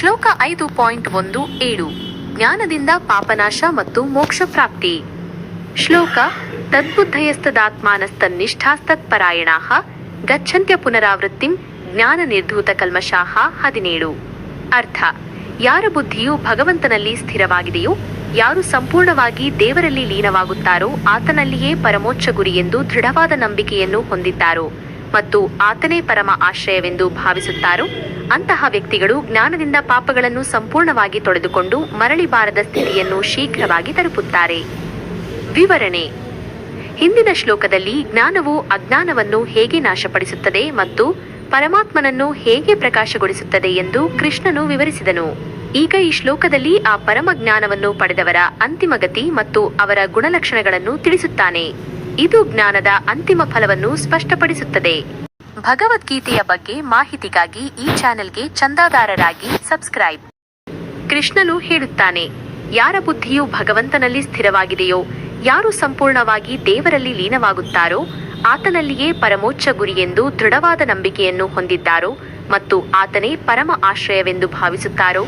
ಶ್ಲೋಕ ಐದು ಪಾಯಿಂಟ್ ಒಂದು ಏಳು. ಜ್ಞಾನದಿಂದ ಪಾಪನಾಶ ಮತ್ತು ಮೋಕ್ಷ ಪ್ರಾಪ್ತಿ. ಶ್ಲೋಕ ತದ್ಬುದ್ಧಯಸ್ತದಾತ್ಮಾನಸ್ತನ್ನಿಷ್ಠಾಸ್ತತ್ಪರಾಯಣಾ ಗಚ್ಚಂತ್ಯ ಪುನರಾವೃತ್ತಿಂ ಜ್ಞಾನ ನಿರ್ಧೂತ ಕಲ್ಮಶಾಹ ಹದಿನೇಳು. ಅರ್ಥ, ಯಾರ ಬುದ್ಧಿಯು ಭಗವಂತನಲ್ಲಿ ಸ್ಥಿರವಾಗಿದೆಯೋ, ಯಾರು ಸಂಪೂರ್ಣವಾಗಿ ದೇವರಲ್ಲಿ ಲೀನವಾಗುತ್ತಾರೋ, ಆತನಲ್ಲಿಯೇ ಪರಮೋಚ್ಚ ಗುರಿ ಎಂದು ದೃಢವಾದ ನಂಬಿಕೆಯನ್ನು ಹೊಂದಿದ್ದಾರೋ. ಮತ್ತು ಆತನೇ ಪರಮ ಆಶ್ರಯವೆಂದು ಭಾವಿಸುತ್ತಾರೋ, ಅಂತಹ ವ್ಯಕ್ತಿಗಳು ಜ್ಞಾನದಿಂದ ಪಾಪಗಳನ್ನು ಸಂಪೂರ್ಣವಾಗಿ ತೊಳೆದುಕೊಂಡು ಮರಳಿ ಬಾರದ ಸ್ಥಿತಿಯನ್ನು ಶೀಘ್ರವಾಗಿ ತಲುಪುತ್ತಾರೆ. ವಿವರಣೆ. ಹಿಂದಿನ ಶ್ಲೋಕದಲ್ಲಿ ಜ್ಞಾನವು ಅಜ್ಞಾನವನ್ನು ಹೇಗೆ ನಾಶಪಡಿಸುತ್ತದೆ ಮತ್ತು ಪರಮಾತ್ಮನನ್ನು ಹೇಗೆ ಪ್ರಕಾಶಗೊಳಿಸುತ್ತದೆ ಎಂದು ಕೃಷ್ಣನು ವಿವರಿಸಿದನು. ಈಗ ಈ ಶ್ಲೋಕದಲ್ಲಿ ಆ ಪರಮ ಜ್ಞಾನವನ್ನು ಪಡೆದವರ ಅಂತಿಮ ಗತಿ ಮತ್ತು ಅವರ ಗುಣಲಕ್ಷಣಗಳನ್ನು ತಿಳಿಸುತ್ತಾನೆ. ಇದು ಜ್ಞಾನದ ಅಂತಿಮ ಫಲವನ್ನು ಸ್ಪಷ್ಟಪಡಿಸುತ್ತದೆ. ಭಗವದ್ಗೀತೆಯ ಬಗ್ಗೆ ಮಾಹಿತಿಗಾಗಿ ಈ ಚಾನೆಲ್ಗೆ ಚಂದಾದಾರರಾಗಿ ಸಬ್ಸ್ಕ್ರೈಬ್. ಕೃಷ್ಣನು ಹೇಳುತ್ತಾನೆ, ಯಾರ ಬುದ್ಧಿಯು ಭಗವಂತನಲ್ಲಿ ಸ್ಥಿರವಾಗಿದೆಯೋ, ಯಾರು ಸಂಪೂರ್ಣವಾಗಿ ದೇವರಲ್ಲಿ ಲೀನವಾಗುತ್ತಾರೋ, ಆತನಲ್ಲಿಯೇ ಪರಮೋಚ್ಚ ಗುರಿಯೆಂದು ದೃಢವಾದ ನಂಬಿಕೆಯನ್ನು ಹೊಂದಿದ್ದಾರೋ ಮತ್ತು ಆತನೇ ಪರಮ ಆಶ್ರಯವೆಂದು ಭಾವಿಸುತ್ತಾರೋ,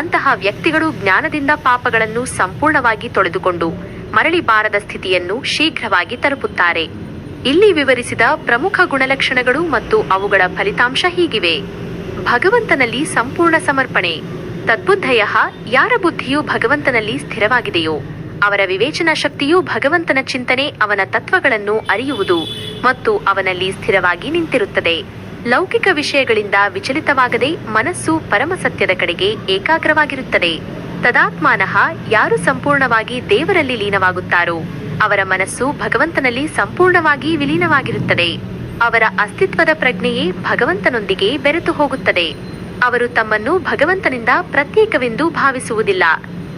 ಅಂತಹ ವ್ಯಕ್ತಿಗಳು ಜ್ಞಾನದಿಂದ ಪಾಪಗಳನ್ನು ಸಂಪೂರ್ಣವಾಗಿ ತೊಳೆದುಕೊಂಡು ಮರಳಿ ಬಾರದ ಸ್ಥಿತಿಯನ್ನು ಶೀಘ್ರವಾಗಿ ತಲುಪುತ್ತಾರೆ. ಇಲ್ಲಿ ವಿವರಿಸಿದ ಪ್ರಮುಖ ಗುಣಲಕ್ಷಣಗಳು ಮತ್ತು ಅವುಗಳ ಫಲಿತಾಂಶ ಹೀಗಿವೆ. ಭಗವಂತನಲ್ಲಿ ಸಂಪೂರ್ಣ ಸಮರ್ಪಣೆ. ತದ್ಬುದ್ಧಯ ಯಾರ ಬುದ್ಧಿಯು ಭಗವಂತನಲ್ಲಿ ಸ್ಥಿರವಾಗಿದೆಯೋ, ಅವರ ವಿವೇಚನಾ ಶಕ್ತಿಯು ಭಗವಂತನ ಚಿಂತನೆ ಅವನ ತತ್ವಗಳನ್ನು ಅರಿಯುವುದು ಮತ್ತು ಅವನಲ್ಲಿ ಸ್ಥಿರವಾಗಿ ನಿಂತಿರುತ್ತದೆ. ಲೌಕಿಕ ವಿಷಯಗಳಿಂದ ವಿಚಲಿತವಾಗದೆ ಮನಸ್ಸು ಪರಮ ಸತ್ಯದ ಕಡೆಗೆ ಏಕಾಗ್ರವಾಗಿರುತ್ತದೆ. ತದಾತ್ಮಾನಃ ಯಾರು ಸಂಪೂರ್ಣವಾಗಿ ದೇವರಲ್ಲಿ ಲೀನವಾಗುತ್ತಾರೋ, ಅವರ ಮನಸ್ಸು ಭಗವಂತನಲ್ಲಿ ಸಂಪೂರ್ಣವಾಗಿ ವಿಲೀನವಾಗಿರುತ್ತದೆ. ಅವರ ಅಸ್ತಿತ್ವದ ಪ್ರಜ್ಞೆಯೇ ಭಗವಂತನೊಂದಿಗೆ ಬೆರೆತು ಹೋಗುತ್ತದೆ. ಅವರು ತಮ್ಮನ್ನು ಭಗವಂತನಿಂದ ಪ್ರತ್ಯೇಕವೆಂದು ಭಾವಿಸುವುದಿಲ್ಲ.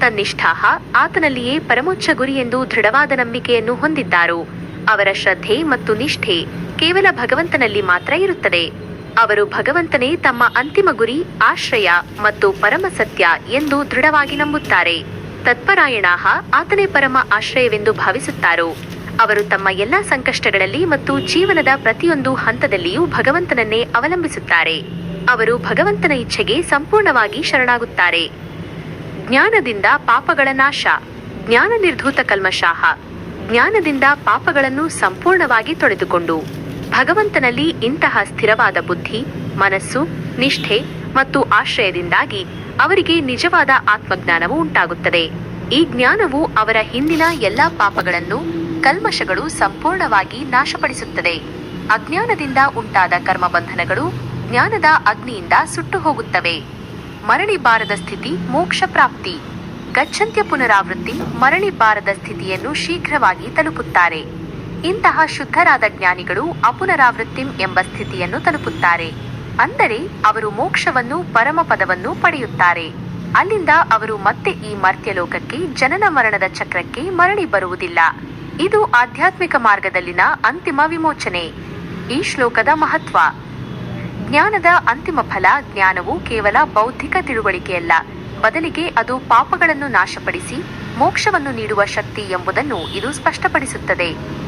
ತನ್ನಿಷ್ಠಾಹ ಆತನಲ್ಲಿಯೇ ಪರಮೋಚ್ಚ ಗುರಿ ಎಂದು ದೃಢವಾದ ನಂಬಿಕೆಯನ್ನು ಹೊಂದಿದ್ದಾರೋ, ಅವರ ಶ್ರದ್ಧೆ ಮತ್ತು ನಿಷ್ಠೆ ಕೇವಲ ಭಗವಂತನಲ್ಲಿ ಮಾತ್ರ ಇರುತ್ತದೆ. ಅವರು ಭಗವಂತನೇ ತಮ್ಮ ಅಂತಿಮ ಗುರಿ, ಆಶ್ರಯ ಮತ್ತು ಪರಮ ಸತ್ಯ ಎಂದು ದೃಢವಾಗಿ ನಂಬುತ್ತಾರೆ. ತತ್ಪರಾಯಣಾಹ ಆತನೇ ಪರಮ ಆಶ್ರಯವೆಂದು ಭಾವಿಸುತ್ತಾರೋ? ಅವರು ತಮ್ಮ ಎಲ್ಲಾ ಸಂಕಷ್ಟಗಳಲ್ಲಿ ಮತ್ತು ಜೀವನದ ಪ್ರತಿಯೊಂದು ಹಂತದಲ್ಲಿಯೂ ಭಗವಂತನನ್ನೇ ಅವಲಂಬಿಸುತ್ತಾರೆ. ಅವರು ಭಗವಂತನ ಇಚ್ಛೆಗೆ ಸಂಪೂರ್ಣವಾಗಿ ಶರಣಾಗುತ್ತಾರೆ. ಜ್ಞಾನದಿಂದ ಪಾಪಗಳ ನಾಶ, ಜ್ಞಾನ ನಿರ್ಧೂತ ಕಲ್ಮಶಾಹ ಜ್ಞಾನದಿಂದ ಪಾಪಗಳನ್ನು ಸಂಪೂರ್ಣವಾಗಿ ತೊಳೆದುಕೊಂಡು. ಭಗವಂತನಲ್ಲಿ ಇಂತಹ ಸ್ಥಿರವಾದ ಬುದ್ಧಿ, ಮನಸ್ಸು, ನಿಷ್ಠೆ ಮತ್ತು ಆಶ್ರಯದಿಂದಾಗಿ ಅವರಿಗೆ ನಿಜವಾದ ಆತ್ಮಜ್ಞಾನವು ಉಂಟಾಗುತ್ತದೆ. ಈ ಜ್ಞಾನವು ಅವರ ಹಿಂದಿನ ಎಲ್ಲಾ ಪಾಪಗಳನ್ನು, ಕಲ್ಮಶಗಳು ಸಂಪೂರ್ಣವಾಗಿ ನಾಶಪಡಿಸುತ್ತದೆ. ಅಜ್ಞಾನದಿಂದ ಉಂಟಾದ ಕರ್ಮಬಂಧನಗಳು ಜ್ಞಾನದ ಅಗ್ನಿಯಿಂದ ಸುಟ್ಟು ಹೋಗುತ್ತವೆ. ಮರಳಿ ಬಾರದ ಸ್ಥಿತಿ ಮೋಕ್ಷ ಪ್ರಾಪ್ತಿ. ಗಚ್ಚಂತ್ಯ ಪುನರಾವೃತ್ತಿ ಮರಳಿ ಬಾರದ ಸ್ಥಿತಿಯನ್ನು ಶೀಘ್ರವಾಗಿ ತಲುಪುತ್ತಾರೆ. ಇಂತಹ ಶುದ್ಧರಾದ ಜ್ಞಾನಿಗಳು ಅಪುನರಾವೃತ್ತಿಂ ಎಂಬ ಸ್ಥಿತಿಯನ್ನು ತಲುಪುತ್ತಾರೆ. ಅಂದರೆ ಅವರು ಮೋಕ್ಷವನ್ನು, ಪರಮಪದವನ್ನು ಪಡೆಯುತ್ತಾರೆ. ಅಲ್ಲಿಂದ ಅವರು ಮತ್ತೆ ಈ ಮರ್ತ್ಯಲೋಕಕ್ಕೆ, ಜನನ ಮರಣದ ಚಕ್ರಕ್ಕೆ ಮರಳಿ ಬರುವುದಿಲ್ಲ. ಇದು ಆಧ್ಯಾತ್ಮಿಕ ಮಾರ್ಗದಲ್ಲಿನ ಅಂತಿಮ ವಿಮೋಚನೆ. ಈ ಶ್ಲೋಕದ ಮಹತ್ವ. ಜ್ಞಾನದ ಅಂತಿಮ ಫಲ ಜ್ಞಾನವು ಕೇವಲ ಬೌದ್ಧಿಕ ತಿಳುವಳಿಕೆಯಲ್ಲ. ಬದಲಿಗೆ ಅದು ಪಾಪಗಳನ್ನು ನಾಶಪಡಿಸಿ ಮೋಕ್ಷವನ್ನು ನೀಡುವ ಶಕ್ತಿ ಎಂಬುದನ್ನು ಇದು ಸ್ಪಷ್ಟಪಡಿಸುತ್ತದೆ.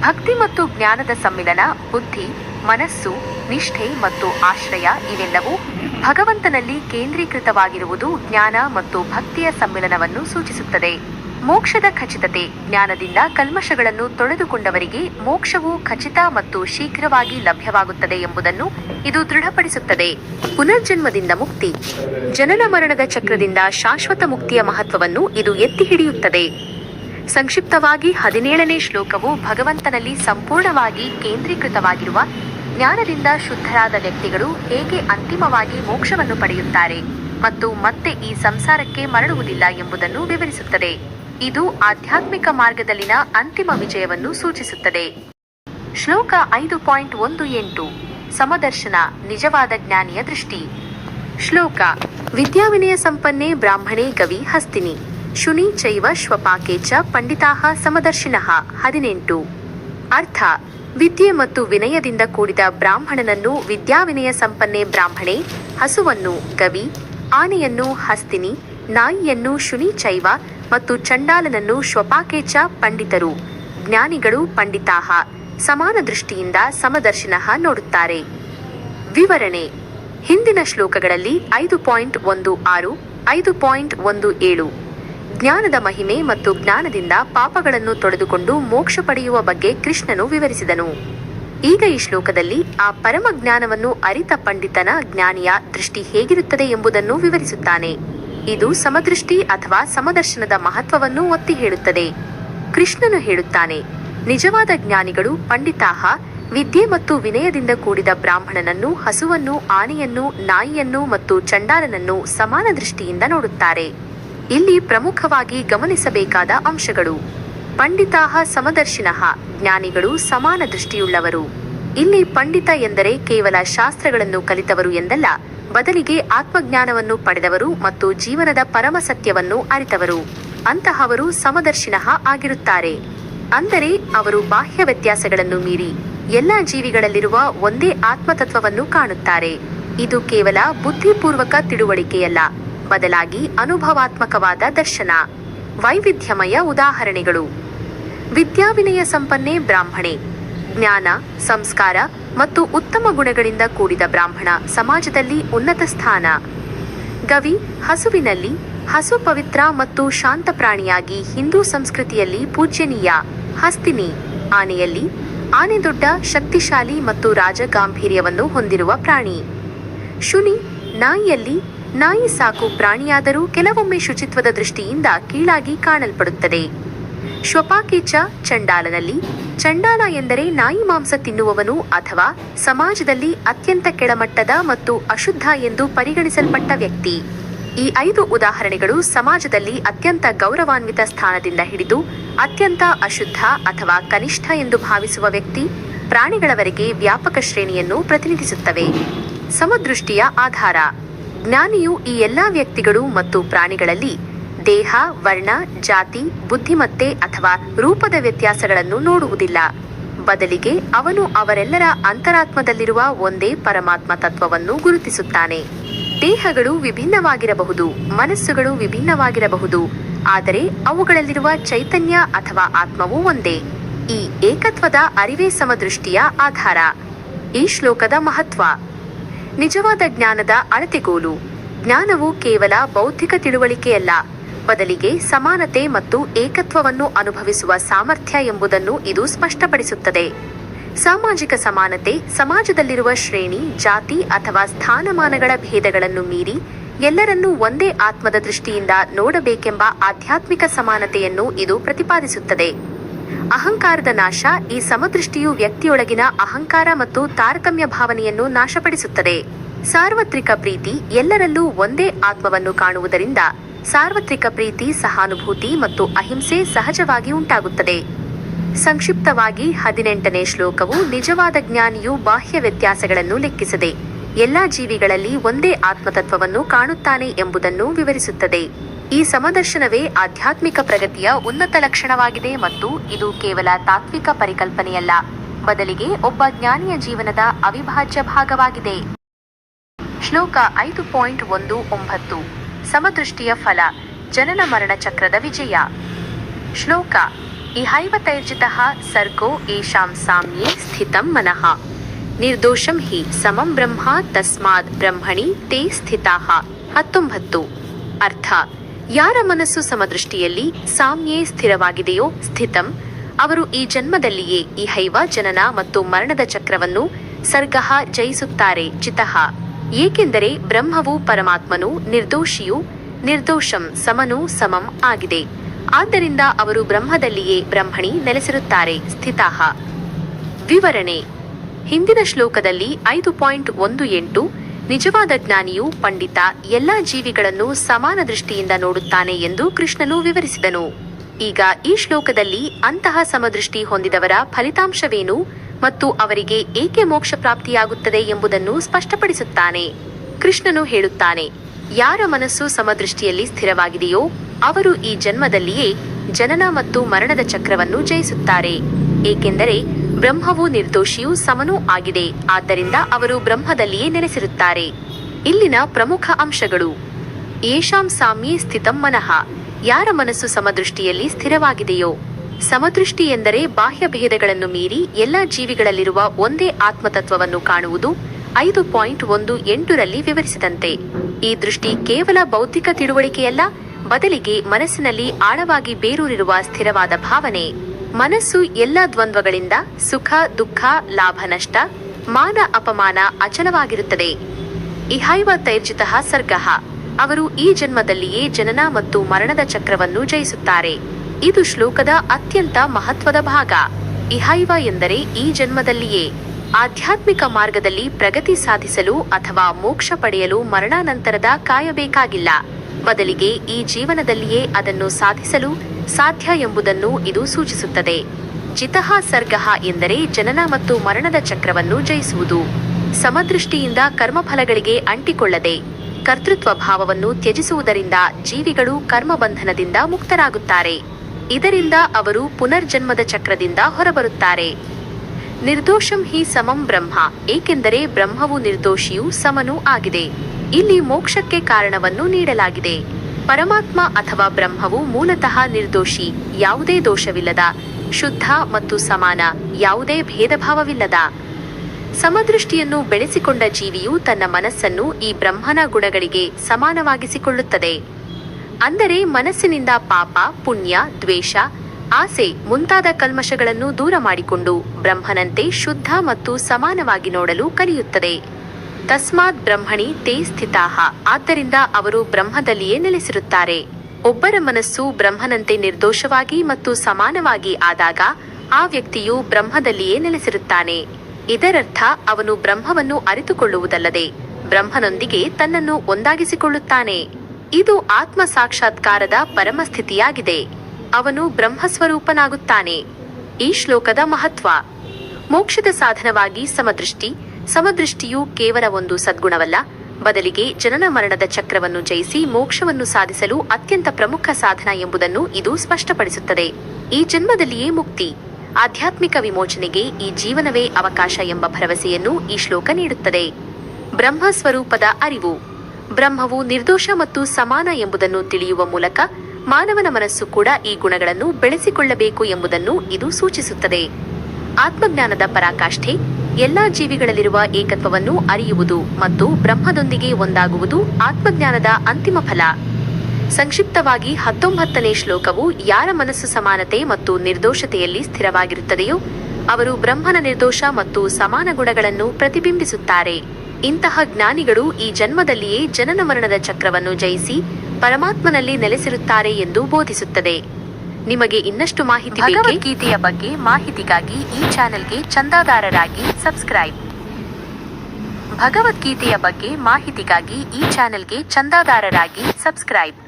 ಭಕ್ತಿ ಮತ್ತು ಜ್ಞಾನದ ಸಮ್ಮಿಲನ, ಬುದ್ಧಿ, ಮನಸ್ಸು, ನಿಷ್ಠೆ ಮತ್ತು ಆಶ್ರಯ ಇವೆಲ್ಲವೂ ಭಗವಂತನಲ್ಲಿ ಕೇಂದ್ರೀಕೃತವಾಗಿರುವುದು ಜ್ಞಾನ ಮತ್ತು ಭಕ್ತಿಯ ಸಮ್ಮಿಲನವನ್ನು ಸೂಚಿಸುತ್ತದೆ. ಮೋಕ್ಷದ ಖಚಿತತೆ, ಜ್ಞಾನದಿಂದ ಕಲ್ಮಶಗಳನ್ನು ತೊಳೆದುಕೊಂಡವರಿಗೆ ಮೋಕ್ಷವು ಖಚಿತ ಮತ್ತು ಶೀಘ್ರವಾಗಿ ಲಭ್ಯವಾಗುತ್ತದೆ ಎಂಬುದನ್ನು ಇದು ದೃಢಪಡಿಸುತ್ತದೆ. ಪುನರ್ಜನ್ಮದಿಂದ ಮುಕ್ತಿ. ಜನನ ಮರಣದ ಚಕ್ರದಿಂದ ಶಾಶ್ವತ ಮುಕ್ತಿಯ ಮಹತ್ವವನ್ನು ಇದು ಎತ್ತಿ ಹಿಡಿಯುತ್ತದೆ. ಸಂಕ್ಷಿಪ್ತವಾಗಿ ಹದಿನೇಳನೇ ಶ್ಲೋಕವು ಭಗವಂತನಲ್ಲಿ ಸಂಪೂರ್ಣವಾಗಿ ಕೇಂದ್ರೀಕೃತವಾಗಿರುವ ಜ್ಞಾನದಿಂದ ಶುದ್ಧರಾದ ವ್ಯಕ್ತಿಗಳು ಹೇಗೆ ಅಂತಿಮವಾಗಿ ಮೋಕ್ಷವನ್ನು ಪಡೆಯುತ್ತಾರೆ ಮತ್ತು ಮತ್ತೆ ಈ ಸಂಸಾರಕ್ಕೆ ಮರಳುವುದಿಲ್ಲ ಎಂಬುದನ್ನು ವಿವರಿಸುತ್ತದೆ. ಇದು ಆಧ್ಯಾತ್ಮಿಕ ಮಾರ್ಗದಲ್ಲಿನ ಅಂತಿಮ ವಿಜಯವನ್ನು ಸೂಚಿಸುತ್ತದೆ. ಶ್ಲೋಕ ಐದು ಪಾಯಿಂಟ್ ಒಂದು ಎಂಟು. ಸಮದರ್ಶನ, ನಿಜವಾದ ಜ್ಞಾನಿಯ ದೃಷ್ಟಿ. ಶ್ಲೋಕ, ವಿದ್ಯಾವಿನಯ ಸಂಪನ್ನೆ ಬ್ರಾಹ್ಮಣೇ ಕವಿ ಹಸ್ತಿನಿ. ಶುನಿ ಚೈವ ಶ್ವಪಾಕೆ ಚ ಪಂಡಿತಾಹ ಸಮದರ್ಶಿನಃ. ಹದಿನೆಂಟು. ಅರ್ಥ. ವಿದ್ಯೆ ಮತ್ತು ವಿನಯದಿಂದ ಕೂಡಿದ ಬ್ರಾಹ್ಮಣನನ್ನು ವಿದ್ಯಾವಿನಯ ಸಂಪನ್ನೆ ಬ್ರಾಹ್ಮಣೆ, ಹಸುವನ್ನು ಗವಿ, ಆನೆಯನ್ನು ಹಸ್ತಿನಿ, ನಾಯಿಯನ್ನು ಶುನಿ ಚೈವ ಮತ್ತು ಚಂಡಾಲನನ್ನು ಶ್ವಪಾಕೇಚ ಪಂಡಿತರು. ಜ್ಞಾನಿಗಳು ಪಂಡಿತಾಹ ಸಮಾನ ದೃಷ್ಟಿಯಿಂದ ಸಮದರ್ಶಿನಃ ನೋಡುತ್ತಾರೆ. ವಿವರಣೆ. ಹಿಂದಿನ ಶ್ಲೋಕಗಳಲ್ಲಿ ಐದು ಪಾಯಿಂಟ್ ಒಂದು ಆರು, ಐದು ಪಾಯಿಂಟ್ ಒಂದು ಏಳು. ಜ್ಞಾನದ ಮಹಿಮೆ ಮತ್ತು ಜ್ಞಾನದಿಂದ ಪಾಪಗಳನ್ನು ತೊಡೆದುಕೊಂಡು ಮೋಕ್ಷ ಪಡೆಯುವ ಬಗ್ಗೆ ಕೃಷ್ಣನು ವಿವರಿಸಿದನು. ಈಗ ಈ ಶ್ಲೋಕದಲ್ಲಿ ಆ ಪರಮ ಜ್ಞಾನವನ್ನು ಅರಿತ ಪಂಡಿತನ ಜ್ಞಾನಿಯ ದೃಷ್ಟಿ ಹೇಗಿರುತ್ತದೆ ಎಂಬುದನ್ನು ವಿವರಿಸುತ್ತಾನೆ. ಇದು ಸಮದೃಷ್ಟಿ ಅಥವಾ ಸಮದರ್ಶನದ ಮಹತ್ವವನ್ನು ಒತ್ತಿ ಹೇಳುತ್ತದೆ. ಕೃಷ್ಣನು ಹೇಳುತ್ತಾನೆ, ನಿಜವಾದ ಜ್ಞಾನಿಗಳು ಪಂಡಿತಾಹ, ವಿದ್ಯೆ ಮತ್ತು ವಿನಯದಿಂದ ಕೂಡಿದ ಬ್ರಾಹ್ಮಣನನ್ನು, ಹಸುವನ್ನು, ಆನೆಯನ್ನು, ನಾಯಿಯನ್ನು ಮತ್ತು ಚಂಡಾಲನನ್ನು ಸಮಾನ ದೃಷ್ಟಿಯಿಂದ ನೋಡುತ್ತಾರೆ. ಇಲ್ಲಿ ಪ್ರಮುಖವಾಗಿ ಗಮನಿಸಬೇಕಾದ ಅಂಶಗಳು. ಪಂಡಿತಾಹ ಸಮದರ್ಶಿನಃ, ಜ್ಞಾನಿಗಳು ಸಮಾನ ದೃಷ್ಟಿಯುಳ್ಳವರು. ಇಲ್ಲಿ ಪಂಡಿತ ಎಂದರೆ ಕೇವಲ ಶಾಸ್ತ್ರಗಳನ್ನು ಕಲಿತವರು ಎಂದಲ್ಲ, ಬದಲಿಗೆ ಆತ್ಮಜ್ಞಾನವನ್ನು ಪಡೆದವರು ಮತ್ತು ಜೀವನದ ಪರಮ ಸತ್ಯವನ್ನು ಅರಿತವರು. ಅಂತಹವರು ಸಮದರ್ಶಿನಃ ಆಗಿರುತ್ತಾರೆ. ಅಂದರೆ ಅವರು ಬಾಹ್ಯ ವ್ಯತ್ಯಾಸಗಳನ್ನು ಮೀರಿ, ಎಲ್ಲ ಜೀವಿಗಳಲ್ಲಿರುವ ಒಂದೇ ಆತ್ಮತತ್ವವನ್ನು ಕಾಣುತ್ತಾರೆ. ಇದು ಕೇವಲ ಬುದ್ಧಿಪೂರ್ವಕ ತಿಳುವಳಿಕೆಯಲ್ಲ. ಬದಲಾಗಿ ಅನುಭವಾತ್ಮಕವಾದ ದರ್ಶನ, ವೈವಿಧ್ಯಮಯ ಉದಾಹರಣೆಗಳು. ವಿದ್ಯಾವಿನಯ ಸಂಪನ್ನೆ ಬ್ರಾಹ್ಮಣೆ. ಜ್ಞಾನ, ಸಂಸ್ಕಾರ ಮತ್ತು ಉತ್ತಮ ಗುಣಗಳಿಂದ ಕೂಡಿದ ಬ್ರಾಹ್ಮಣ ಸಮಾಜದಲ್ಲಿ ಉನ್ನತ ಸ್ಥಾನ. ಗವಿ ಹಸುವಿನಲ್ಲಿ ಹಸು ಪವಿತ್ರ ಮತ್ತು ಶಾಂತ ಪ್ರಾಣಿಯಾಗಿ ಹಿಂದೂ ಸಂಸ್ಕೃತಿಯಲ್ಲಿ ಪೂಜ್ಯನೀಯ, ಹಸ್ತಿನಿ. ಆನೆಯಲ್ಲಿ ಆನೆ ದೊಡ್ಡ, ಶಕ್ತಿಶಾಲಿ ಮತ್ತು ರಾಜಗಾಂಭೀರ್ಯವನ್ನು ಹೊಂದಿರುವ ಪ್ರಾಣಿ. ಶುನಿ ನಾಯಿಯಲ್ಲಿ ನಾಯಿ ಸಾಕು ಪ್ರಾಣಿಯಾದರೂ ಕೆಲವೊಮ್ಮೆ ಶುಚಿತ್ವದ ದೃಷ್ಟಿಯಿಂದ ಕೀಳಾಗಿ ಕಾಣಲ್ಪಡುತ್ತದೆ. ಶ್ವಪಾಕೀಚ, ಚಂಡಾಲನಲ್ಲಿ. ಚಂಡಾಲ ಎಂದರೆ ನಾಯಿ ಮಾಂಸ ತಿನ್ನುವವನು ಅಥವಾ ಸಮಾಜದಲ್ಲಿ ಅತ್ಯಂತ ಕೆಳಮಟ್ಟದ ಮತ್ತು ಅಶುದ್ಧ ಎಂದು ಪರಿಗಣಿಸಲ್ಪಟ್ಟ ವ್ಯಕ್ತಿ. ಈ ಐದು ಉದಾಹರಣೆಗಳು ಸಮಾಜದಲ್ಲಿ ಅತ್ಯಂತ ಗೌರವಾನ್ವಿತ ಸ್ಥಾನದಿಂದ ಹಿಡಿದು ಅತ್ಯಂತ ಅಶುದ್ಧ ಅಥವಾ ಕನಿಷ್ಠ ಎಂದು ಭಾವಿಸುವ ವ್ಯಕ್ತಿ ಪ್ರಾಣಿಗಳವರೆಗೆ ವ್ಯಾಪಕ ಶ್ರೇಣಿಯನ್ನು ಪ್ರತಿನಿಧಿಸುತ್ತವೆ. ಸಮದೃಷ್ಟಿಯ ಆಧಾರ. ಜ್ಞಾನಿಯು ಈ ಎಲ್ಲಾ ವ್ಯಕ್ತಿಗಳು ಮತ್ತು ಪ್ರಾಣಿಗಳಲ್ಲಿ ದೇಹ, ವರ್ಣ, ಜಾತಿ, ಬುದ್ಧಿಮತ್ತೆ ಅಥವಾ ರೂಪದ ವ್ಯತ್ಯಾಸಗಳನ್ನು ನೋಡುವುದಿಲ್ಲ. ಬದಲಿಗೆ ಅವನು ಅವರೆಲ್ಲರ ಅಂತರಾತ್ಮದಲ್ಲಿರುವ ಒಂದೇ ಪರಮಾತ್ಮ ತತ್ವವನ್ನು ಗುರುತಿಸುತ್ತಾನೆ. ದೇಹಗಳು ವಿಭಿನ್ನವಾಗಿರಬಹುದು, ಮನಸ್ಸುಗಳು ವಿಭಿನ್ನವಾಗಿರಬಹುದು, ಆದರೆ ಅವುಗಳಲ್ಲಿರುವ ಚೈತನ್ಯ ಅಥವಾ ಆತ್ಮವು ಒಂದೇ. ಈ ಏಕತ್ವದ ಅರಿವೇ ಸಮದೃಷ್ಟಿಯ ಆಧಾರ. ಈ ಶ್ಲೋಕದ ಮಹತ್ವ. ನಿಜವಾದ ಜ್ಞಾನದ ಅಳತೆಗೋಲು. ಜ್ಞಾನವು ಕೇವಲ ಬೌದ್ಧಿಕ ತಿಳುವಳಿಕೆಯಲ್ಲ. ಬದಲಿಗೆ ಸಮಾನತೆ ಮತ್ತು ಏಕತ್ವವನ್ನು ಅನುಭವಿಸುವ ಸಾಮರ್ಥ್ಯ ಎಂಬುದನ್ನು ಇದು ಸ್ಪಷ್ಟಪಡಿಸುತ್ತದೆ. ಸಾಮಾಜಿಕ ಸಮಾನತೆ, ಸಮಾಜದಲ್ಲಿರುವ ಶ್ರೇಣಿ, ಜಾತಿ ಅಥವಾ ಸ್ಥಾನಮಾನಗಳ ಭೇದಗಳನ್ನು ಮೀರಿ ಎಲ್ಲರನ್ನೂ ಒಂದೇ ಆತ್ಮದ ದೃಷ್ಟಿಯಿಂದ ನೋಡಬೇಕೆಂಬ ಆಧ್ಯಾತ್ಮಿಕ ಸಮಾನತೆಯನ್ನು ಇದು ಪ್ರತಿಪಾದಿಸುತ್ತದೆ. ಅಹಂಕಾರದ ನಾಶ ಈ ಸಮದೃಷ್ಟಿಯು ವ್ಯಕ್ತಿಯೊಳಗಿನ ಅಹಂಕಾರ ಮತ್ತು ತಾರತಮ್ಯ ಭಾವನೆಯನ್ನು ನಾಶಪಡಿಸುತ್ತದೆ. ಸಾರ್ವತ್ರಿಕ ಪ್ರೀತಿ ಎಲ್ಲರಲ್ಲೂ ಒಂದೇ ಆತ್ಮವನ್ನು ಕಾಣುವುದರಿಂದ ಸಾರ್ವತ್ರಿಕ ಪ್ರೀತಿ, ಸಹಾನುಭೂತಿ ಮತ್ತು ಅಹಿಂಸೆ ಸಹಜವಾಗಿ ಉಂಟಾಗುತ್ತದೆ. ಸಂಕ್ಷಿಪ್ತವಾಗಿ ಹದಿನೆಂಟನೇ ಶ್ಲೋಕವು ನಿಜವಾದ ಜ್ಞಾನಿಯು ಬಾಹ್ಯ ವ್ಯತ್ಯಾಸಗಳನ್ನು ಲೆಕ್ಕಿಸದೆ, ಎಲ್ಲಾ ಜೀವಿಗಳಲ್ಲಿ ಒಂದೇ ಆತ್ಮತತ್ವವನ್ನು ಕಾಣುತ್ತಾನೆ ಎಂಬುದನ್ನು ವಿವರಿಸುತ್ತದೆ. ಈ ಸಮದರ್ಶನವೇ ಆಧ್ಯಾತ್ಮಿಕ ಪ್ರಗತಿಯ ಉನ್ನತ ಲಕ್ಷಣವಾಗಿದೆ ಮತ್ತು ಇದು ಕೇವಲ ತಾತ್ವಿಕ ಪರಿಕಲ್ಪನೆಯಲ್ಲ. ಬದಲಿಗೆ ಒಬ್ಬ ಜ್ಞಾನಿಯ ಜೀವನದ ಅವಿಭಾಜ್ಯ ಭಾಗವಾಗಿದೆ. ಶ್ಲೋಕ ಐದು ಪಾಯಿಂಟ್ ಒಂದು ಒಂಬತ್ತು. ಸಮದೃಷ್ಟಿಯ ಫಲ, ಜನನ ಮರಣ ಚಕ್ರದ ವಿಜಯ. ಶ್ಲೋಕ, ಇಹೈವತೈರ್ಜಿತ ಸರ್ಗೋ ಏಷಾಂ ಸಾಮ್ಯೆ ಸ್ಥಿತಂ ಮನಃ. ನಿರ್ದೋಷಂ ಹಿ ಸಮಂ ಬ್ರಹ್ಮ ತಸ್ಮಾದ್ ಬ್ರಹ್ಮಣಿ ತೇ ಸ್ಥಿತಾ. ಹತ್ತೊಂಬತ್ತು. ಅರ್ಥ ಯಾರ ಮನಸ್ಸು ಸಮದೃಷ್ಟಿಯಲ್ಲಿ ಸಾಮ್ಯೆ ಸ್ಥಿರವಾಗಿದೆಯೋ ಸ್ಥಿತಂ, ಅವರು ಈ ಜನ್ಮದಲ್ಲಿಯೇ ಈ ಹೈವ ಜನನ ಮತ್ತು ಮರಣದ ಚಕ್ರವನ್ನು ಸರ್ಗಃ ಜಯಿಸುತ್ತಾರೆ ಚಿತಃ. ಏಕೆಂದರೆ ಬ್ರಹ್ಮವು ಪರಮಾತ್ಮನು, ನಿರ್ದೋಷಿಯು ನಿರ್ದೋಷಂ, ಸಮನು ಸಮಂ ಆಗಿದೆ. ಆದ್ದರಿಂದ ಅವರು ಬ್ರಹ್ಮದಲ್ಲಿಯೇ ಬ್ರಹ್ಮಣಿ ನೆಲೆಸಿರುತ್ತಾರೆ ಸ್ಥಿತಾಹ ವಿವರಣೆ. ಹಿಂದಿನ ಶ್ಲೋಕದಲ್ಲಿ ಐದು ಪಾಯಿಂಟ್ ಒಂದು ಎಂಟು ನಿಜವಾದ ಜ್ಞಾನಿಯು ಪಂಡಿತ ಎಲ್ಲ ಜೀವಿಗಳನ್ನು ಸಮಾನ ದೃಷ್ಟಿಯಿಂದ ನೋಡುತ್ತಾನೆ ಎಂದು ಕೃಷ್ಣನು ವಿವರಿಸಿದನು. ಈಗ ಈ ಶ್ಲೋಕದಲ್ಲಿ ಅಂತಹ ಸಮದೃಷ್ಟಿ ಹೊಂದಿದವರ ಫಲಿತಾಂಶವೇನು ಮತ್ತು ಅವರಿಗೆ ಏಕೆ ಮೋಕ್ಷ ಪ್ರಾಪ್ತಿಯಾಗುತ್ತದೆ ಎಂಬುದನ್ನು ಸ್ಪಷ್ಟಪಡಿಸುತ್ತಾನೆ. ಕೃಷ್ಣನು ಹೇಳುತ್ತಾನೆ, ಯಾರ ಮನಸ್ಸು ಸಮದೃಷ್ಟಿಯಲ್ಲಿ ಸ್ಥಿರವಾಗಿದೆಯೋ ಅವರು ಈ ಜನ್ಮದಲ್ಲಿಯೇ ಜನನ ಮತ್ತು ಮರಣದ ಚಕ್ರವನ್ನು ಜಯಿಸುತ್ತಾರೆ. ಏಕೆಂದರೆ ಬ್ರಹ್ಮವು ನಿರ್ದೋಷಿಯೂ ಸಮನೂ ಆಗಿದೆ. ಆದ್ದರಿಂದ ಅವರು ಬ್ರಹ್ಮದಲ್ಲಿಯೇ ನೆಲೆಸಿರುತ್ತಾರೆ. ಇಲ್ಲಿನ ಪ್ರಮುಖ ಅಂಶಗಳು. ಏಷಾಂ ಸಾಮ್ಯೇ ಸ್ಥಿತಂ ಮನಃ. ಯಾರ ಮನಸ್ಸು ಸಮದೃಷ್ಟಿಯಲ್ಲಿ ಸ್ಥಿರವಾಗಿದೆಯೋ? ಸಮದೃಷ್ಟಿ ಎಂದರೆ ಬಾಹ್ಯ ಭೇದಗಳನ್ನು ಮೀರಿ ಎಲ್ಲ ಜೀವಿಗಳಲ್ಲಿರುವ ಒಂದೇ ಆತ್ಮತತ್ವವನ್ನು ಕಾಣುವುದು ಐದು ಪಾಯಿಂಟ್ ಒಂದು ಎಂಟರಲ್ಲಿ ವಿವರಿಸಿದಂತೆ. ಈ ದೃಷ್ಟಿ ಕೇವಲ ಬೌದ್ಧಿಕ ತಿಳುವಳಿಕೆಯಲ್ಲ, ಬದಲಿಗೆ ಮನಸ್ಸಿನಲ್ಲಿ ಆಳವಾಗಿ ಬೇರೂರಿರುವ ಸ್ಥಿರವಾದ ಭಾವನೆ. ಮನಸ್ಸು ಎಲ್ಲ ದ್ವಂದ್ವಗಳಿಂದ ಸುಖ, ದುಃಖ, ಲಾಭ, ನಷ್ಟ, ಮಾನ, ಅಪಮಾನ ಅಚಲವಾಗಿರುತ್ತದೆ. ಇಹೈವ ತೈರ್ಜಿತ ಸರ್ಗಃ. ಅವರು ಈ ಜನ್ಮದಲ್ಲಿಯೇ ಜನನ ಮತ್ತು ಮರಣದ ಚಕ್ರವನ್ನು ಜಯಿಸುತ್ತಾರೆ. ಇದು ಶ್ಲೋಕದ ಅತ್ಯಂತ ಮಹತ್ವದ ಭಾಗ. ಇಹೈವ ಎಂದರೆ ಈ ಜನ್ಮದಲ್ಲಿಯೇ. ಆಧ್ಯಾತ್ಮಿಕ ಮಾರ್ಗದಲ್ಲಿ ಪ್ರಗತಿ ಸಾಧಿಸಲು ಅಥವಾ ಮೋಕ್ಷ ಪಡೆಯಲು ಮರಣಾನಂತರದ ಕಾಯಬೇಕಾಗಿಲ್ಲ. ಬದಲಿಗೆ ಈ ಜೀವನದಲ್ಲಿಯೇ ಅದನ್ನು ಸಾಧಿಸಲು ಸಾಧ್ಯ ಎಂಬುದನ್ನು ಇದು ಸೂಚಿಸುತ್ತದೆ. ಜಿತಃ ಸರ್ಗಃ ಎಂದರೆ ಜನನ ಮತ್ತು ಮರಣದ ಚಕ್ರವನ್ನು ಜಯಿಸುವುದು. ಸಮದೃಷ್ಟಿಯಿಂದ ಕರ್ಮಫಲಗಳಿಗೆ ಅಂಟಿಕೊಳ್ಳದೆ, ಕರ್ತೃತ್ವ ಭಾವವನ್ನು ತ್ಯಜಿಸುವುದರಿಂದ ಜೀವಿಗಳು ಕರ್ಮಬಂಧನದಿಂದ ಮುಕ್ತರಾಗುತ್ತಾರೆ. ಇದರಿಂದ ಅವರು ಪುನರ್ಜನ್ಮದ ಚಕ್ರದಿಂದ ಹೊರಬರುತ್ತಾರೆ. ನಿರ್ದೋಷಂ ಹಿ ಸಮಂ ಬ್ರಹ್ಮ, ಏಕೆಂದರೆ ಬ್ರಹ್ಮವು ನಿರ್ದೋಷಿಯೂ ಸಮನೂ ಆಗಿದೆ. ಇಲ್ಲಿ ಮೋಕ್ಷಕ್ಕೆ ಕಾರಣವನ್ನು ನೀಡಲಾಗಿದೆ. ಪರಮಾತ್ಮ ಅಥವಾ ಬ್ರಹ್ಮವು ಮೂಲತಃ ನಿರ್ದೋಷಿ, ಯಾವುದೇ ದೋಷವಿಲ್ಲದ, ಶುದ್ಧ ಮತ್ತು ಸಮಾನ, ಯಾವುದೇ ಭೇದಭಾವವಿಲ್ಲದ. ಸಮದೃಷ್ಟಿಯನ್ನು ಬೆಳೆಸಿಕೊಂಡ ಜೀವಿಯು ತನ್ನ ಮನಸ್ಸನ್ನು ಈ ಬ್ರಹ್ಮನ ಗುಣಗಳಿಗೆ ಸಮಾನವಾಗಿಸಿಕೊಳ್ಳುತ್ತದೆ. ಅಂದರೆ ಮನಸ್ಸಿನಿಂದ ಪಾಪ, ಪುಣ್ಯ, ದ್ವೇಷ, ಆಸೆ ಮುಂತಾದ ಕಲ್ಮಶಗಳನ್ನು ದೂರ ಮಾಡಿಕೊಂಡು ಬ್ರಹ್ಮನಂತೆ ಶುದ್ಧ ಮತ್ತು ಸಮಾನವಾಗಿ ನೋಡಲು ಕಲಿಯುತ್ತದೆ. ತಸ್ಮಾತ್ ಬ್ರಹ್ಮಣಿ ತೇ ಸ್ಥಿತಾಹ. ಆದ್ದರಿಂದ ಅವರು ಬ್ರಹ್ಮದಲ್ಲಿಯೇ ನೆಲೆಸಿರುತ್ತಾರೆ. ಒಬ್ಬರ ಮನಸ್ಸು ಬ್ರಹ್ಮನಂತೆ ನಿರ್ದೋಷವಾಗಿ ಮತ್ತು ಸಮಾನವಾಗಿ ಆದಾಗ ಆ ವ್ಯಕ್ತಿಯು ಬ್ರಹ್ಮದಲ್ಲಿಯೇ ನೆಲೆಸಿರುತ್ತಾನೆ. ಇದರರ್ಥ ಅವನು ಬ್ರಹ್ಮವನ್ನು ಅರಿತುಕೊಳ್ಳುವುದಲ್ಲದೆ ಬ್ರಹ್ಮನೊಂದಿಗೆ ತನ್ನನ್ನು ಒಂದಾಗಿಸಿಕೊಳ್ಳುತ್ತಾನೆ. ಇದು ಆತ್ಮ ಸಾಕ್ಷಾತ್ಕಾರದ ಪರಮಸ್ಥಿತಿಯಾಗಿದೆ ಅವನು ಬ್ರಹ್ಮಸ್ವರೂಪನಾಗುತ್ತಾನೆ. ಈ ಶ್ಲೋಕದ ಮಹತ್ವ. ಮೋಕ್ಷದ ಸಾಧನವಾಗಿ ಸಮದೃಷ್ಟಿ ಸಮದೃಷ್ಟಿಯು ಕೇವಲ ಒಂದು ಸದ್ಗುಣವಲ್ಲ. ಬದಲಿಗೆ ಜನನ ಮರಣದ ಚಕ್ರವನ್ನು ಜಯಿಸಿ ಮೋಕ್ಷವನ್ನು ಸಾಧಿಸಲು ಅತ್ಯಂತ ಪ್ರಮುಖ ಸಾಧನ ಎಂಬುದನ್ನು ಇದು ಸ್ಪಷ್ಟಪಡಿಸುತ್ತದೆ. ಈ ಜನ್ಮದಲ್ಲಿಯೇ ಮುಕ್ತಿ. ಆಧ್ಯಾತ್ಮಿಕ ವಿಮೋಚನೆಗೆ ಈ ಜೀವನವೇ ಅವಕಾಶ ಎಂಬ ಭರವಸೆಯನ್ನು ಈ ಶ್ಲೋಕ ನೀಡುತ್ತದೆ. ಬ್ರಹ್ಮ ಸ್ವರೂಪದ ಅರಿವು. ಬ್ರಹ್ಮವು ನಿರ್ದೋಷ ಮತ್ತು ಸಮಾನ ಎಂಬುದನ್ನು ತಿಳಿಯುವ ಮೂಲಕ ಮಾನವನ ಮನಸ್ಸು ಕೂಡ ಈ ಗುಣಗಳನ್ನು ಬೆಳೆಸಿಕೊಳ್ಳಬೇಕು ಎಂಬುದನ್ನು ಇದು ಸೂಚಿಸುತ್ತದೆ. ಆತ್ಮಜ್ಞಾನದ ಪರಾಕಾಷ್ಠೆ. ಎಲ್ಲಾ ಜೀವಿಗಳಲ್ಲಿರುವ ಏಕತ್ವವನ್ನು ಅರಿಯುವುದು ಮತ್ತು ಬ್ರಹ್ಮದೊಂದಿಗೆ ಒಂದಾಗುವುದು ಆತ್ಮಜ್ಞಾನದ ಅಂತಿಮ ಫಲ. ಸಂಕ್ಷಿಪ್ತವಾಗಿ ಹತ್ತೊಂಬತ್ತನೇ ಶ್ಲೋಕವು ಯಾರ ಮನಸ್ಸು ಸಮಾನತೆ ಮತ್ತು ನಿರ್ದೋಷತೆಯಲ್ಲಿ ಸ್ಥಿರವಾಗಿರುತ್ತದೆಯೋ, ಅವರು ಬ್ರಹ್ಮನ ನಿರ್ದೋಷ ಮತ್ತು ಸಮಾನ ಗುಣಗಳನ್ನು ಪ್ರತಿಬಿಂಬಿಸುತ್ತಾರೆ. ಇಂತಹ ಜ್ಞಾನಿಗಳು ಈ ಜನ್ಮದಲ್ಲಿಯೇ ಜನನ ಮರಣದ ಚಕ್ರವನ್ನು ಜಯಿಸಿ ಪರಮಾತ್ಮನಲ್ಲಿ ನೆಲೆಸಿರುತ್ತಾರೆ ಎಂದು ಬೋಧಿಸುತ್ತದೆ. ನಿಮಗೆ ಇನ್ನಷ್ಟು ಮಾಹಿತಿ ಭಗವದ್ಗೀತೆಯ ಬಗ್ಗೆ ಮಾಹಿತಿಗಾಗಿ ಈ ಚಾನೆಲ್ಗೆ ಚಂದಾದಾರರಾಗಿ ಸಬ್ಸ್ಕ್ರೈಬ್. ಭಗವದ್ಗೀತೆಯ ಬಗ್ಗೆ ಮಾಹಿತಿಗಾಗಿ ಈ ಚಾನೆಲ್ಗೆ ಚಂದಾದಾರರಾಗಿ ಸಬ್ಸ್ಕ್ರೈಬ್.